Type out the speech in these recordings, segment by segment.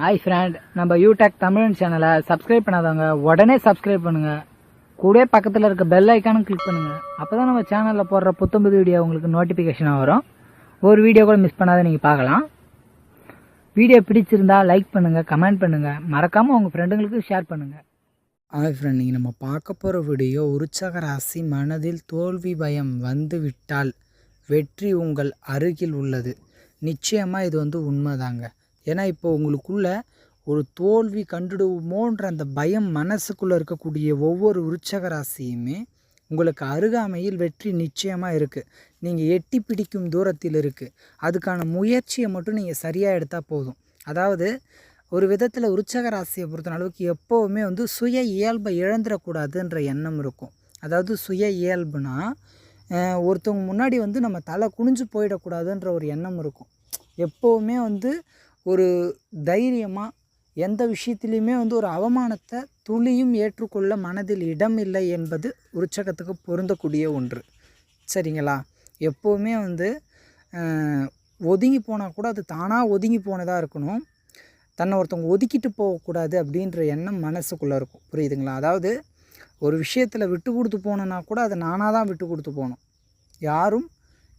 Hi friend நம்ம யூடெக் தமிழ் சேனலை subscribe பண்ணாதவங்க உடனே சப்ஸ்கிரைப் பண்ணுங்க. கூட பக்கத்தில் இருக்க பெல் ஐக்கானும் கிளிக் பண்ணுங்க. அப்பதான் நம்ம சேனலில் போடுற புத்தம்புது வீடியோ உங்களுக்கு நோட்டிஃபிகேஷனாக வரும். ஒரு வீடியோ கூட மிஸ் பண்ணாத நீங்கள் பார்க்கலாம். வீடியோ பிடிச்சிருந்தா லைக் பண்ணுங்கள் கமெண்ட் பண்ணுங்கள் மறக்காமல் உங்கள் ஃப்ரெண்டுங்களுக்கு ஷேர் பண்ணுங்கள் ஹாய் ஃப்ரெண்ட் நீங்கள் நம்ம பார்க்க போகிற வீடியோ உற்சக ராசி மனதில் தோல்வி பயம் வந்து விட்டால் வெற்றி உங்கள் அருகில் உள்ளது. நிச்சயமாக இது வந்து உண்மைதாங்க. ஏன்னா இப்போ உங்களுக்குள்ள ஒரு தோல்வி கண்டுடுவோமோன்ற அந்த பயம் மனசுக்குள்ளே இருக்கக்கூடிய ஒவ்வொரு உற்சக ராசியுமே உங்களுக்கு அருகாமையில் வெற்றி நிச்சயமாக இருக்குது நீங்கள் எட்டி பிடிக்கும் தூரத்தில் இருக்குது அதுக்கான முயற்சியை மட்டும் நீங்கள் சரியாக எடுத்தால் போதும். அதாவது ஒரு விதத்தில் உற்சக ராசியை பொறுத்த அளவுக்கு எப்போவுமே வந்து சுய இயல்பை இழந்துடக்கூடாதுன்ற எண்ணம் இருக்கும். அதாவது சுய இயல்புனா ஒருத்தவங்க முன்னாடி வந்து நம்ம தலை குனிஞ்சு போயிடக்கூடாதுன்ற ஒரு எண்ணம் இருக்கும். எப்போவுமே வந்து ஒரு தைரியமாக எந்த விஷயத்துலையுமே வந்து ஒரு அவமானத்தை துளியும் ஏற்றுக்கொள்ள மனதில் இடம் இல்லை என்பது உற்சகத்துக்கு பொருந்தக்கூடிய ஒன்று. சரிங்களா? எப்போவுமே வந்து ஒதுங்கி போனால் கூட அது தானாக ஒதுங்கி போனதாக இருக்கணும். தன்னை ஒருத்தவங்க ஒதுக்கிட்டு போகக்கூடாது அப்படின்ற எண்ணம் மனசுக்குள்ளே இருக்கும். புரியுதுங்களா? அதாவது ஒரு விஷயத்தில் விட்டு கொடுத்து போனோன்னா கூட அதை நானாக தான் விட்டு கொடுத்து போகணும். யாரும்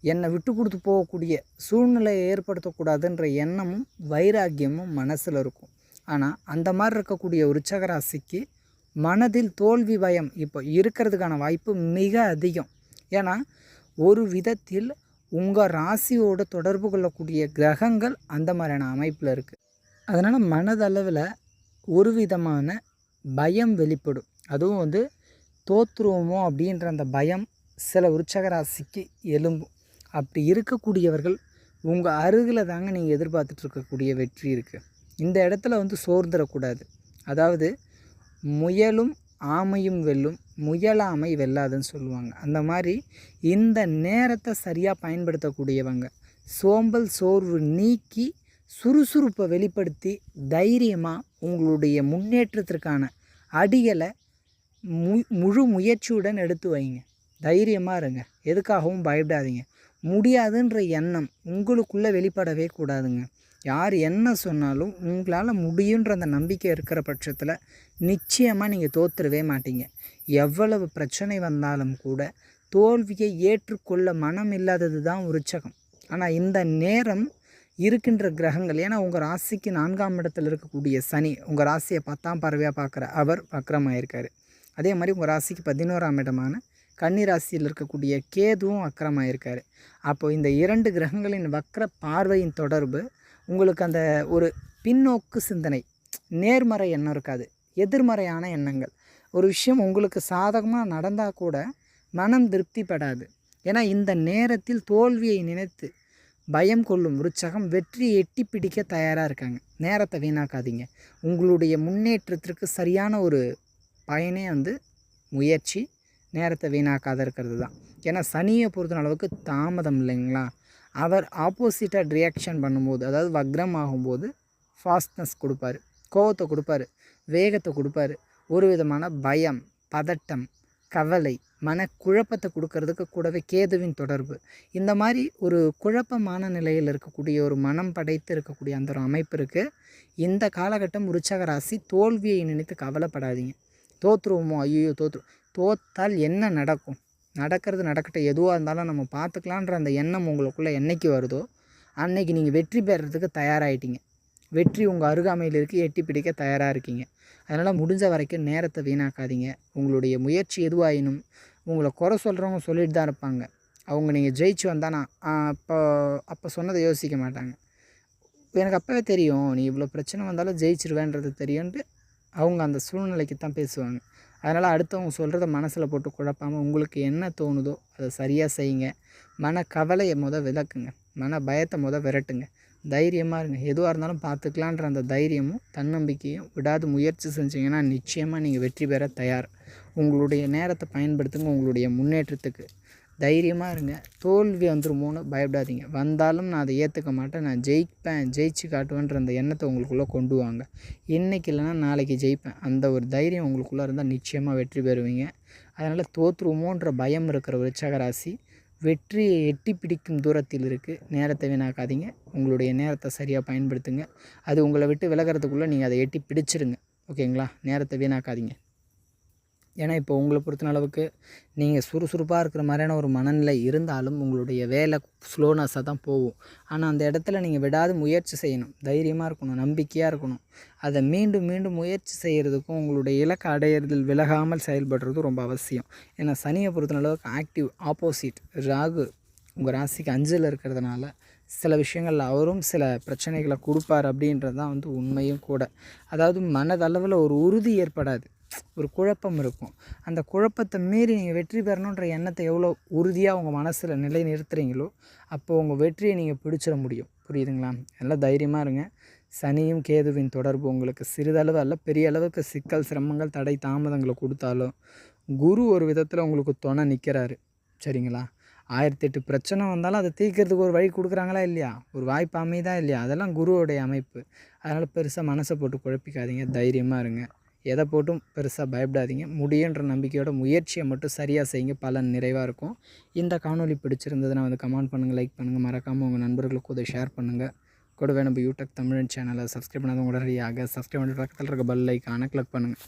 என்னை விட்டு கொடுத்து போகக்கூடிய சூழ்நிலையை ஏற்படுத்தக்கூடாதுன்ற எண்ணமும் வைராக்கியமும் மனசில் இருக்கும். ஆனால் அந்த மாதிரி இருக்கக்கூடிய உற்சகராசிக்கு மனதில் தோல்வி பயம் இப்போ இருக்கிறதுக்கான வாய்ப்பு மிக அதிகம். ஏன்னா ஒரு விதத்தில் உங்கள் ராசியோட தொடர்பு கொள்ளக்கூடிய கிரகங்கள் அந்த மாதிரியான அமைப்பில் இருக்குது அதனால் மனதளவில் ஒரு விதமான பயம் வெளிப்படும். அதுவும் வந்து தோற்றுருவோமோ அப்படின்ற அந்த பயம் சில உற்சகராசிக்கு எலும்பும் அப்படி இருக்கக்கூடியவர்கள் உங்கள் அருகில் தாங்க நீங்கள் எதிர்பார்த்துட்ருக்கக்கூடிய வெற்றி இருக்குது இந்த இடத்துல வந்து சோர்ந்துடக்கூடாது அதாவது முயலும் ஆமையும் வெல்லும் முயலாமை வெல்லாதுன்னு சொல்லுவாங்க. அந்த மாதிரி இந்த நேரத்தை சரியாக பயன்படுத்தக்கூடியவங்க சோம்பல் சோர்வு நீக்கி சுறுசுறுப்பை வெளிப்படுத்தி தைரியமாக உங்களுடைய முன்னேற்றத்திற்கான அடிகளை மு முழு முயற்சியுடன் எடுத்து வைங்க. தைரியமாக இருங்க. எதுக்காகவும் பயப்படாதீங்க. முடியாதுன்ற எண்ணம் உங்களுக்குள்ளே வெளிப்படவே கூடாதுங்க. யார் என்ன சொன்னாலும் உங்களால் முடியுன்ற அந்த நம்பிக்கை இருக்கிற பட்சத்தில் நிச்சயமாக நீங்கள் தோற்றுடவே மாட்டீங்க. எவ்வளவு பிரச்சனை வந்தாலும் கூட தோல்வியை ஏற்றுக்கொள்ள மனம் இல்லாதது தான் உற்சகம். ஆனால் இந்த நேரம் இருக்கின்ற கிரகங்கள் ஏன்னா உங்கள் ராசிக்கு நான்காம் இடத்துல இருக்கக்கூடிய சனி உங்கள் ராசியை பத்தாம் பறவையாக பார்க்குற அவர் வக்கரமாயிருக்காரு அதே மாதிரி உங்கள் ராசிக்கு பதினோராம் இடமான கன்னிராசியில் இருக்கக்கூடிய கேதுவும் அக்கரமாக இருக்கார் அப்போது இந்த இரண்டு கிரகங்களின் வக்கர பார்வையின் தொடர்பு உங்களுக்கு அந்த ஒரு பின்னோக்கு சிந்தனை நேர்மறை எண்ணம் இருக்காது எதிர்மறையான எண்ணங்கள். ஒரு விஷயம் உங்களுக்கு சாதகமாக நடந்தால் கூட மனம் திருப்திப்படாது. ஏன்னா இந்த நேரத்தில் தோல்வியை நினைத்து பயம் கொள்ளும் உற்சாகம் வெற்றியை எட்டி பிடிக்க தயாராக இருக்காங்க. நேரத்தை வீணாக்காதீங்க. உங்களுடைய முன்னேற்றத்திற்கு சரியான ஒரு பயனே வந்து முயற்சி நேரத்தை வீணாக்காத இருக்கிறது தான். ஏன்னா சனியை பொறுத்த அளவுக்கு தாமதம் இல்லைங்களா? அவர் ஆப்போசிட்டாக ரியாக்ஷன் பண்ணும்போது அதாவது வக்ரம் ஆகும்போது ஃபாஸ்ட்னஸ் கொடுப்பாரு. கோவத்தை கொடுப்பாரு. வேகத்தை கொடுப்பாரு. ஒரு விதமான பயம் பதட்டம் கவலை மனக்குழப்பத்தை கொடுக்கறதுக்கு கூடவே கேதுவின் தொடர்பு. இந்த மாதிரி ஒரு குழப்பமான நிலையில் இருக்கக்கூடிய ஒரு மனம் படைத்து இருக்கக்கூடிய அந்த ஒரு அமைப்பு இருக்குது இந்த காலகட்டம் உற்சக ராசி தோல்வியை நினைத்து கவலைப்படாதீங்க. தோற்றுருவோமோ ஐயோ தோற்று தோத்தால் என்ன நடக்கும்? நடக்கிறது நடக்கட்டும். எதுவாக இருந்தாலும் நம்ம பார்த்துக்கலான்ற அந்த எண்ணம் உங்களுக்குள்ளே என்றைக்கு வருதோ அன்னைக்கு நீங்கள் வெற்றி பெறுறதுக்கு தயாராகிட்டீங்க வெற்றி உங்கள் அருகாமையில் இருக்குது எட்டி பிடிக்க தயாராக இருக்கீங்க. அதனால் முடிஞ்ச வரைக்கும் நேரத்தை வீணாக்காதீங்க. உங்களுடைய முயற்சி எதுவாயினும் உங்களை குறை சொல்கிறவங்க சொல்லிட்டு தான் இருப்பாங்க. அவங்க நீங்கள் ஜெயிச்சு வந்தால் நான் அப்போ அப்போ சொன்னதை யோசிக்க மாட்டாங்க. எனக்கு அப்போவே தெரியும் நீ இவ்வளோ பிரச்சனை வந்தாலும் ஜெயிச்சிருவேன்றது தெரியும்ட்டு அவங்க அந்த சூழ்நிலைக்கு தான் பேசுவாங்க. அதனால் அடுத்தவங்க சொல்கிறத மனசில் போட்டு குழப்பாமல் உங்களுக்கு என்ன தோணுதோ அதை சரியாக செய்யுங்க. மன கவலையை முத விளக்குங்க. மன பயத்தை முத விரட்டுங்க. தைரியமாக இருங்க. எதுவாக இருந்தாலும் பார்த்துக்கலான்ற அந்த தைரியமும் தன்னம்பிக்கையும் விடாது முயற்சி செஞ்சீங்கன்னா நிச்சயமாக நீங்கள் வெற்றி பெற தயார். உங்களுடைய நேரத்தை பயன்படுத்துங்க. உங்களுடைய முன்னேற்றத்துக்கு தைரியமாக இருங்க. தோல்வி வந்துருமோன்னு பயப்படாதீங்க. வந்தாலும் நான் அதை ஏற்றுக்க மாட்டேன். நான் ஜெயிப்பேன். ஜெயிச்சு காட்டுவேன்ற அந்த எண்ணத்தை உங்களுக்குள்ளே கொண்டு வாங்க. இன்றைக்கி இல்லைன்னா நாளைக்கு ஜெயிப்பேன். அந்த ஒரு தைரியம் உங்களுக்குள்ளே இருந்தால் நிச்சயமாக வெற்றி பெறுவீங்க. அதனால் தோற்றுருமோன்ற பயம் இருக்கிற விருச்சகராசி வெற்றியை எட்டி பிடிக்கும் தூரத்தில் இருக்குது நேரத்தை வீணாக்காதீங்க. உங்களுடைய நேரத்தை சரியாக பயன்படுத்துங்க. அது உங்களை விட்டு விலகிறதுக்குள்ளே நீங்கள் அதை எட்டி பிடிச்சிருங்க. ஓகேங்களா? நேரத்தை வீணாக்காதீங்க. ஏன்னா இப்போ உங்களை பொறுத்த அளவுக்கு நீங்கள் சுறுசுறுப்பாக இருக்கிற மாதிரியான ஒரு மனநிலை இருந்தாலும் உங்களுடைய வேலை ஸ்லோனஸாக தான் போகும். ஆனால் அந்த இடத்துல நீங்கள் விடாது முயற்சி செய்யணும். தைரியமாக இருக்கணும் நம்பிக்கையாக இருக்கணும். அதை மீண்டும் மீண்டும் முயற்சி செய்கிறதுக்கும் உங்களுடைய இலக்கை அடையிறதில் விலகாமல் செயல்படுறது ரொம்ப அவசியம். ஏன்னா சனியை பொறுத்த அளவுக்கு ஆக்டிவ் ஆப்போசிட் ராகு உங்கள் ராசிக்கு அஞ்சில் இருக்கிறதுனால சில விஷயங்கள் அவரும் சில பிரச்சனைகளை கொடுப்பார் அப்படின்றது தான் வந்து உண்மையும் கூட. அதாவது மனதளவில் ஒரு உறுதி ஏற்படாது. ஒரு குழப்பம் இருக்கும். அந்த குழப்பத்தை மீறி நீங்கள் வெற்றி பெறணுன்ற எண்ணத்தை எவ்வளோ உறுதியாக உங்கள் மனசில் நிலை நிறுத்துறீங்களோ அப்போ உங்கள் வெற்றியை நீங்கள் பிடிச்சிட முடியும். புரியுதுங்களா? எல்லாம் தைரியமாக இருங்க. சனியும் கேதுவின் தொடர்பு உங்களுக்கு சிறிதளவு அல்ல பெரிய அளவுக்கு சிக்கல் சிரமங்கள் தடை தாமதங்களை கொடுத்தாலும் குரு ஒரு விதத்தில் உங்களுக்கு துணை நிற்கிறாரு சரிங்களா? ஆயிரத்தி எட்டு பிரச்சனை வந்தாலும் அதை தீர்க்கிறதுக்கு ஒரு வழி கொடுக்குறாங்களா இல்லையா? ஒரு வாய்ப்பு அமைதா இல்லையா? அதெல்லாம் குருவோடைய அமைப்பு. அதனால் பெருசாக மனசை போட்டு குழப்பிக்காதீங்க. தைரியமாக இருங்க. எதை போட்டும் பெருசாக பயப்படாதீங்க. முடியுன்ற நம்பிக்கையோட முயற்சியை மட்டும் சரியாக செய்யுங்க. பலன் நிறைவாக இருக்கும். இந்த காணொலி பிடிச்சிருந்ததுன்னா வந்து கமெண்ட் பண்ணுங்கள் லைக் பண்ணுங்கள் மறக்காமல் உங்கள் நண்பர்களுக்கு உதவி ஷேர் பண்ணுங்கள் கூடவே நம்ம யூடியூப் தமிழ் சேனலை சப்ஸ்கிரைப் பண்ணாத உடனடியாக சப்ஸ்கிரைப் பண்ணி பக்கத்தில் இருக்க பெல் ஐக்கானை கிளிக் பண்ணுங்கள்